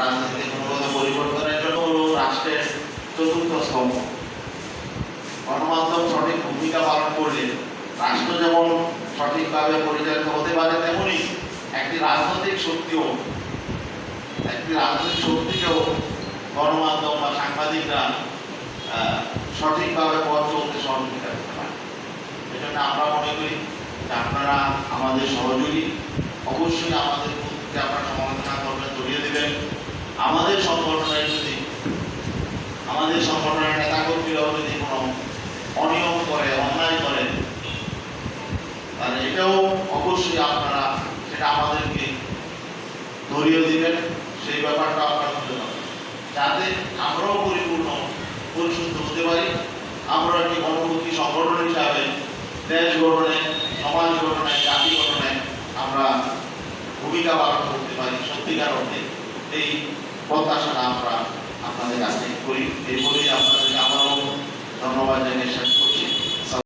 রাজনীতিতে গুণগত পরিবর্তনের জন্য রাষ্ট্রের চতুর্থ স্তম্ভ। গণমাধ্যম সঠিক ভূমিকা পালন করলে রাষ্ট্র যেমন সঠিকভাবে পরিচালিত হতে পারে, তেমনি একটি রাজনৈতিক শক্তিও একটি রাজনৈতিক শক্তিকেও গণমাধ্যম বা সাংবাদিকরা সঠিকভাবে পথ চলতে সহযোগিতা করতে পারে। এজন্য আমরা মনে করি যে আপনারা আমাদের সহযোগী। অবশ্যই আমাদের আপনারা সমালোচনা করবেন জড়িয়ে দেবেন আমাদের সংগঠনের যদি আমাদের সংগঠনের নেতাকর্মীরাও যদি কোনো অনিয়ম করে, অন্যায় করে, তাহলে এটাও অবশ্যই আপনারা সেটা আমাদেরকে ধরিয়ে দিবেন। সেই ব্যাপারটা আপনারা খুঁজে পাবেন। যাতে আমরাও পরিপূর্ণ, পরিশুদ্ধ হতে পারি। আমরা একটি গণমুখী সংগঠন হিসাবে দেশ গঠনে, সমাজ গঠনে, জাতি গঠনে আমরা ভূমিকা পালন করতে পারি সত্যিকার অর্থে? এই প্রত্যাশাটা আমরা আপনাদের কাছে করি। এই বলেই আপনারা